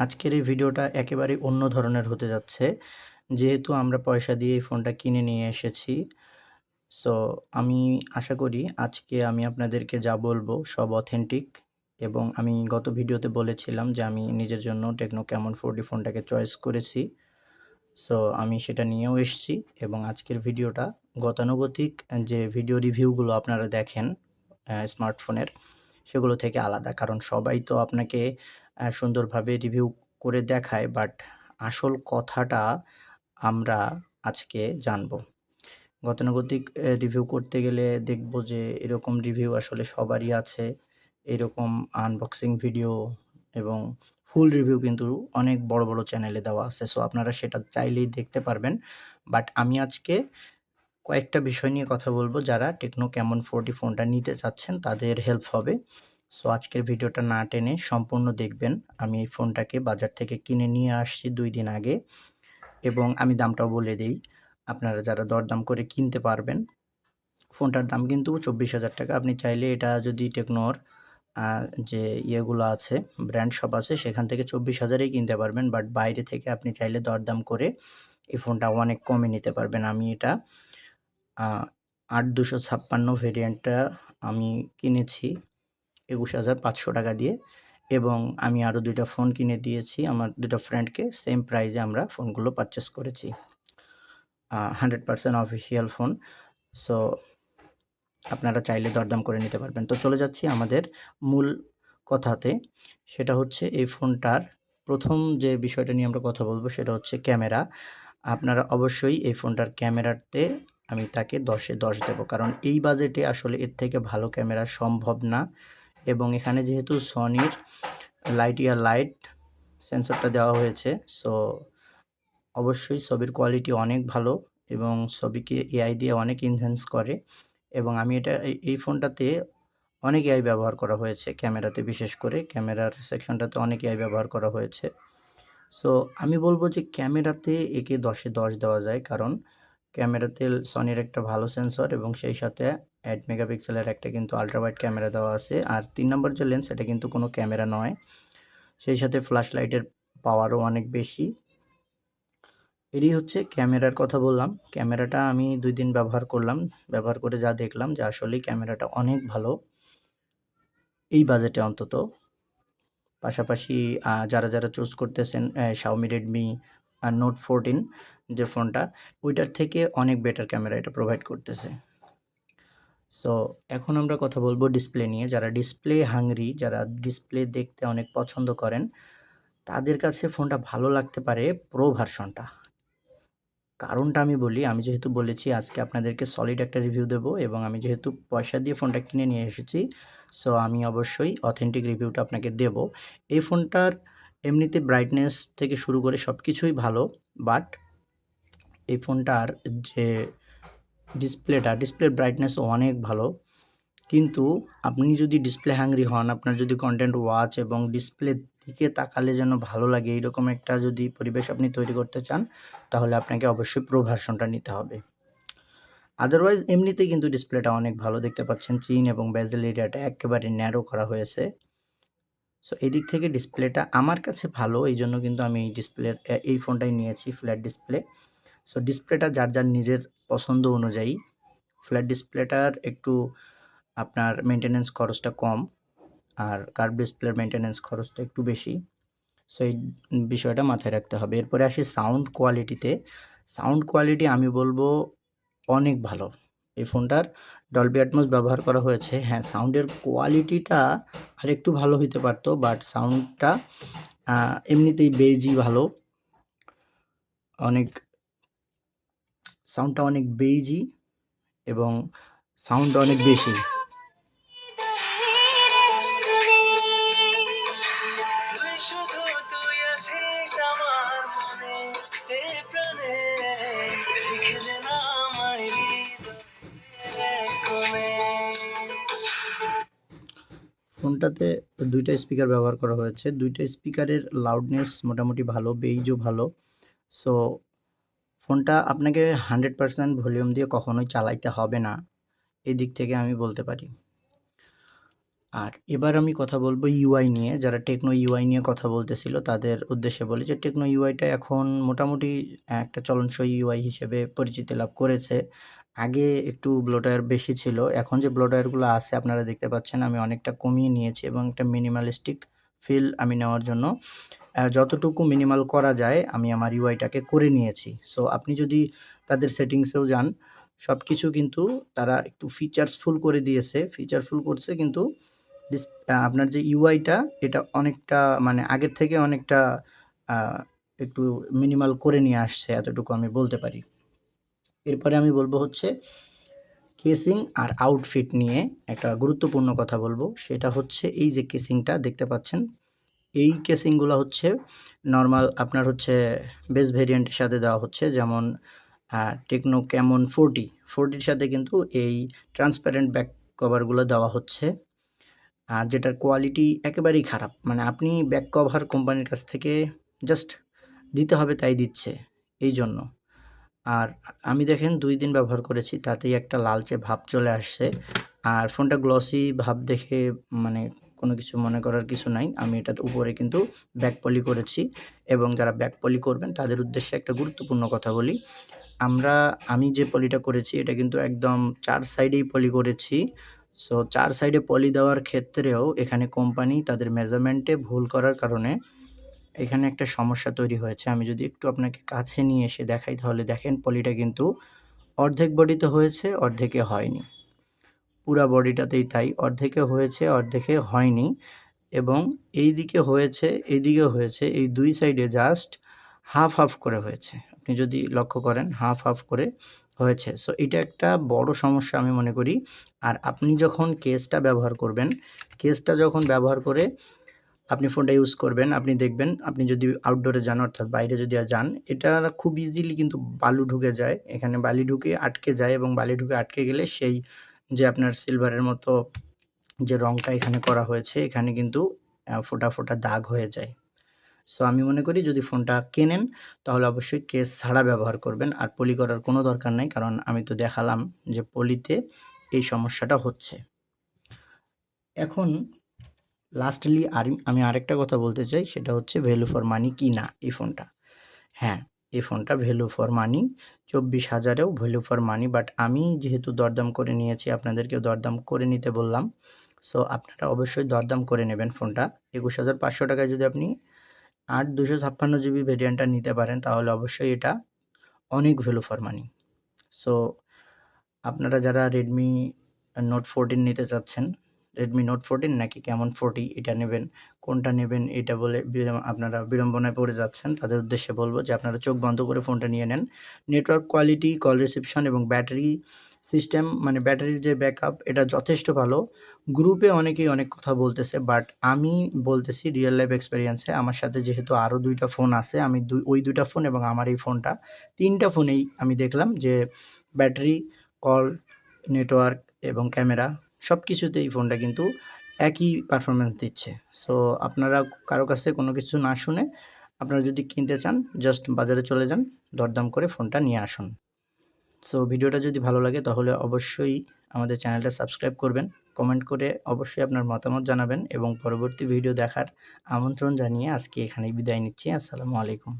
আজকের এই ভিডিওটা একেবারে অন্য ধরনের হতে যাচ্ছে। যেহেতু আমরা পয়সা দিয়ে এই ফোনটা কিনে নিয়ে এসেছি। সো আমি আশা করি আজকে আমি আপনাদেরকে যা বলব সব অথেন্টিক এবং আমি গত ভিডিওতে বলেছিলাম যে আমি নিজের জন্য টেকনো ক্যামন 40 ফোনটাকে চয়েস করেছি। সো আমি সেটা নিয়েও এসেছি এবং আজকের ভিডিওটা গতানুগতিক যে ভিডিও রিভিউগুলো আপনারা দেখেন স্মার্টফোনের সেগুলো থেকে আলাদা। কারণ সবাই তো আপনাকে সুন্দরভাবে রিভিউ করে দেখায় বাট আসল কথাটা আমরা আজকে জানব। গতানুগতিক রিভিউ করতে গেলে দেখব যে এরকম রিভিউ আসলে সবারই আছে। এরকম আনবক্সিং ভিডিও এবং ফুল রিভিউ কিন্তু অনেক বড়, বড় চ্যানেলে দেওয়া আছে। সো আপনারা সেটা চাইলেই দেখতে পারবেন। বাট আমি আজকে কয়েকটা বিষয় নিয়ে কথা বলব যারা টেকনো ক্যামন 40 ফোনটা নিতে চাচ্ছেন তাদের হেল্প হবে। সো আজকের ভিডিওটা না টেনে সম্পূর্ণ দেখবেন। আমি এই ফোনটাকে বাজার থেকে কিনে নিয়ে আসছি ২ দিন আগে এবং আমি দামটাও বলে দেই। আপনারা যারা দরদাম করে কিনতে পারবেন। ফোনটার দাম কিন্তু ৳২৪,০০০ আপনি চাইলে এটা যদি টেকনোর যে ইয়েগুলো আছে ব্র্যান্ড শপ আছে সেখান থেকে ২৪,০০০ এই কিনতে পারবেন। বাট বাইরে থেকে আপনি চাইলে দরদাম করে এই ফোনটা অনেক কমে নিতে পারবেন। আমি এটা আ ৮২৫৬ ভেরিয়েন্টটা আমি কিনেছি ৳২১,৫০০ দিয়ে এবং আমি আরও দুইটা ফোন কিনে দিয়েছি আমার ২ টা ফ্রেন্ডকে সেম প্রাইজে আমরা ফোনগুলো পারচেস করেছি। আ 100% অফিসিয়াল ফোন। সো আপনারা চাইলে দরদাম করে নিতে পারবেন। তো চলে যাচ্ছি আমাদের মূল কথাতে। সেটা হচ্ছে এই ফোনটার প্রথম যে বিষয়টা নিয়ে আমরা কথা বলব সেটা হচ্ছে ক্যামেরা। আপনারা অবশ্যই এই ফোনটার ক্যামেরাতে আমি তাকে ১০ এ ১০ দেবো। কারণ এই বাজেটে আসলে এর থেকে ভালো ক্যামেরা সম্ভব না এবং এখানে যেহেতু সনির লাইটিয়া লাইট সেন্সরটা দেওয়া হয়েছে সো অবশ্যই ছবির কোয়ালিটি অনেক ভালো এবং ছবিকে এআই দিয়ে অনেক এনহ্যান্স করে এবং আমি এটা এই ফোনটাতে অনেক এআই ব্যবহার করা হয়েছে, ক্যামেরাতে বিশেষ করে, ক্যামেরার সেকশনটাতে অনেক এআই ব্যবহার করা হয়েছে। সো আমি বলব যে ক্যামেরাতে একে দশে দশ দেওয়া যায়, কারণ ক্যামেরাতে সনির একটা ভালো সেন্সর এবং সেই সাথে ৮ মেগাপিক্সেলের একটা কিন্তু আল্ট্রা ওয়াইড ক্যামেরা দেওয়া আছে। আর তিন নম্বর যে লেন্স এটা কিন্তু কোনো ক্যামেরা নয়। সেই সাথে ফ্ল্যাশ লাইটের পাওয়ারও অনেক বেশি। এরই হচ্ছে ক্যামেরার কথা বললাম। ক্যামেরাটা আমি দুই দিন ব্যবহার করলাম। ব্যবহার করে যা দেখলাম যে আসলেই ক্যামেরাটা অনেক ভালো। এই বাজেটে অন্তত। পাশাপাশি যারা, যারা চুজ করতেছেন শাওমি Xiaomi Redmi আ Note 14 যে ফোনটা ওইটার থেকে অনেক বেটার ক্যামেরা এটা প্রোভাইড করতেছে। সো এখন আমরা কথা বলব ডিসপ্লে নিয়ে। যারা ডিসপ্লে হাংরি যারা ডিসপ্লে দেখতে অনেক পছন্দ করেন তাদের কাছে ফোনটা ভালো লাগতে পারে প্রো ভার্সনটা। কারণটা আমি বলি, আমি যেহেতু বলেছি আজকে আপনাদেরকে সলিড একটা রিভিউ দেবো এবং আমি যেহেতু পয়সা দিয়ে ফোনটা কিনে নিয়ে এসেছি সো আমি অবশ্যই অথেন্টিক রিভিউটা আপনাকে দেবো। এই ফোনটার এমনিতে ব্রাইটনেস থেকে শুরু করে সব কিছুই ভালো বাট এই ফোনটার যে ডিসপ্লেটা ডিসপ্লে ব্রাইটনেস অনেক ভালো। কিন্তু আপনি যদি ডিসপ্লে হ্যাংরি হন, আপনার যদি কন্টেন্ট ওয়াচ এবং ডিসপ্লের দিকে তাকালে যেন ভালো লাগে এইরকম একটা যদি পরিবেশ আপনি তৈরি করতে চান তাহলে আপনাকে অবশ্যই প্রো ভার্সনটা নিতে হবে। আদারওয়াইজ এমনিতে কিন্তু ডিসপ্লেটা অনেক ভালো দেখতে পাচ্ছেন চিন এবং বেজেল এরিয়াটা একেবারে ন্যারো করা হয়েছে। সো এদিক থেকে ডিসপ্লেটা আমার কাছে ভালো এই জন্য কিন্তু আমি এই ডিসপ্লের অ্যা এই ফোনটাই নিয়েছি ফ্ল্যাট ডিসপ্লে। সো ডিসপ্লেটা যার, যার নিজের পছন্দ অনুযায়ী। ফ্ল্যাট ডিসপ্লেটার একটু আপনার মেইনটেন্যান্স খরচটা কম। আর কার্ভ ডিসপ্লের মেইনটেন্যান্স খরচটা একটু বেশি। সো এই বিষয়টা মাথায় রাখতে হবে। এরপরে আসি সাউন্ড কোয়ালিটিতে। সাউন্ড কোয়ালিটি আমি বলব অনেক ভালো। এই ফোনটার ডলবি অ্যাটমস ব্যবহার করা হয়েছে। হ্যাঁ, সাউন্ডের কোয়ালিটিটা আরেকটু ভালো হইতে পারত বাট সাউন্ডটা এমনিতেই বেজি ভালো। অনেক সাউন্ডটা অনেক বেজি এবং সাউন্ড অনেক বেশি। ফোনটাতে দুইটা স্পিকার ব্যবহার করা হয়েছে। দুইটা স্পিকারের লাউডনেস মোটামুটি ভালো, বেইজও ভালো। সো ফোনটা আপনাকে 100% ভলিউম দিয়ে কখনোই চালাইতে হবে না। এদিক থেকে আমি বলতে পারি। আর এবার আমি কথা বলব ইউআই নিয়ে। যারা টেকনো ইউআই নিয়ে কথা বলতেছিল তাদের উদ্দেশ্যে বলি যে টেকনো ইউআইটা এখন মোটামুটি একটা চলনসই ইউআই হিসেবে পরিচিতি লাভ করেছে। আগে একটু ব্লোটওয়্যার বেশি ছিল। এখন যে ব্লোটওয়্যারগুলো আছে, আপনারা দেখতে পাচ্ছেন আমি অনেকটা কমিয়ে নিয়েছি এবং একটা মিনিমালিস্টিক ফিল আমি নেওয়ার জন্য যতটুকু মিনিমাল করা যায় আমি আমার ইউআইটাকে করে নিয়েছি। সো আপনি যদি তাদের সেটিংসেও যান সব কিছু কিন্তু তারা একটু ফিচারসফুল করে দিয়েছে। ফিচারফুল করছে কিন্তু আপনার যে ইউআইটা এটা অনেকটা মানে আগের থেকে অনেকটা একটু মিনিমাল করে নিয়ে আসছে, এতটুকু আমি বলতে পারি। এরপরে আমি বলব হচ্ছে কেসিং আর আউটফিট নিয়ে একটা গুরুত্বপূর্ণ কথা বলব সেটা হচ্ছে এই যে কেসিংটা দেখতে পাচ্ছেন। এই কেসিংগুলো হচ্ছে নর্মাল আপনার হচ্ছে বেস ভেরিয়েন্টের সাথে দেওয়া হচ্ছে। যেমন টেকনো ক্যামন 40, 40 র সাথে কিন্তু এই ট্রান্সপারেন্ট ব্যাক কভারগুলো দেওয়া হচ্ছে। আর যেটার কোয়ালিটি একেবারেই খারাপ। মানে আপনি ব্যাক কভার কোম্পানির কাছ থেকে জাস্ট দিতে হবে তাই দিচ্ছে, এইজন্য। আর আমি দেখেন দুই দিন ব্যবহার করেছি, তাতেই একটা লালচে ভাব চলে আসছে। আর ফোনটা গ্লসি ভাব দেখে মানে কোনো কিছু মনে করার কিছু নাই। আমি এটার উপরে কিন্তু ব্যাক পলি করেছি এবং যারা ব্যাক পলি করবেন, তাদের উদ্দেশ্যে একটা গুরুত্বপূর্ণ কথা বলি। আমরা, আমি যে পলিটা করেছি, এটা কিন্তু একদম চার সাইডেই পলি করেছি। সো চার সাইডে পলি দেওয়ার ক্ষেত্রেও এখানে কোম্পানি তাদের মেজারমেন্টে ভুল করার কারণে এখানে একটা সমস্যা তৈরি হয়েছে। আমি যদি একটু আপনাকে কাছে নিয়ে এসে দেখাই তাহলে দেখেন পলিটা কিন্তু অর্ধেক বডিতে হয়েছে, অর্ধেকে হয়নি। পুরা বডিটাতেই তাই। অর্ধেকে হয়েছে, অর্ধেকে হয়নি এবং এই দিকে হয়েছে, এইদিকেও হয়েছে। এই দুই সাইডে জাস্ট হাফ, হাফ করে হয়েছে। আপনি যদি লক্ষ্য করেন হাফ, হাফ করে হয়েছে। সো এটা একটা বড় সমস্যা আমি মনে করি। আর আপনি যখন কেসটা ব্যবহার করবেন, কেসটা যখন ব্যবহার করে আপনি ফোনটা ইউজ করবেন, আপনি দেখবেন আপনি যদি আউটডোরে যান অর্থাৎ বাইরে যদি যান, এটা খুব ইজিলি কিন্তু বালু ঢুকে যায়। এখানে বালি ঢুকে আটকে যায় এবং বালি ঢুকে আটকে গেলে সেই যে আপনার সিলভারের মতো যে রংটা এখানে করা হয়েছে এখানে কিন্তু ফোঁটা, ফোঁটা দাগ হয়ে যায়। সো আমি মনে করি যদি ফোনটা কেনেন তাহলে অবশ্যই কেস ছাড়া ব্যবহার করবেন। আর পলি করার কোনো দরকার নাই। কারণ আমি তো দেখালাম যে পলিতে এই সমস্যাটা হচ্ছে। এখন লাস্টলি আর আমি আরেকটা কথা বলতে চাই সেটা হচ্ছে ভ্যালু ফর মানি কি না এই ফোনটা। হ্যাঁ, এই ফোনটা ভ্যালু ফর মানি চব্বিশ হাজারেও ভ্যালু ফর মানি বাট আমি যেহেতু দরদাম করে নিয়েছি আপনাদেরকেও দরদাম করে নিতে বললাম। সো আপনারা অবশ্যই দরদাম করে নেবেন ফোনটা। ২১,৫০০ টাকায় যদি আপনি ৮ ২৫৬ জিবি ভেরিয়েন্টটা নিতে পারেন তাহলে অবশ্যই এটা অনেক ভ্যালু ফর মানি। সো আপনারা যারা রেডমি নোট ফোরটিন নিতে চাচ্ছেন, Redmi Note 14 নাকি Camon 40 এটা নেবেন, কোনটা নেবেন এটা বলে আপনারা বিড়ম্বনায় পড়ে যাচ্ছেন তাদের উদ্দেশ্যে বলব যে আপনারা চোখ বন্ধ করে ফোনটা নিয়ে নেন। নেটওয়ার্ক কোয়ালিটি, কল রিসিপশন এবং ব্যাটারি সিস্টেম মানে ব্যাটারির যে ব্যাকআপ এটা যথেষ্ট ভালো। গ্রুপে অনেকেই অনেক কথা বলতেছে বাট আমি বলতেছি রিয়েল লাইফ এক্সপেরিয়েন্সে আমার সাথে যেহেতু আরও দুইটা ফোন আছে আমি দুই ওই দুইটা ফোন এবং আমার এই ফোনটা তিনটা ফোনেই আমি দেখলাম যে ব্যাটারি, কল, নেটওয়ার্ক এবং ক্যামেরা সবকিছুতেই ফোনটা কিন্তু একই পারফরমেন্স দিচ্ছে। সো আপনারা কারও কাছে কোনো কিছু না শুনে আপনারা যদি কিনতে চান জাস্ট বাজারে চলে যান, দরদাম করে ফোনটা নিয়ে আসুন। সো ভিডিওটা যদি ভালো লাগে তাহলে অবশ্যই আমাদের চ্যানেলটা সাবস্ক্রাইব করবেন। কমেন্ট করে অবশ্যই আপনার মতামত জানাবেন এবং পরবর্তী ভিডিও দেখার আমন্ত্রণ জানিয়ে আজকে এখানেই বিদায় নিচ্ছি। আসসালামু আলাইকুম।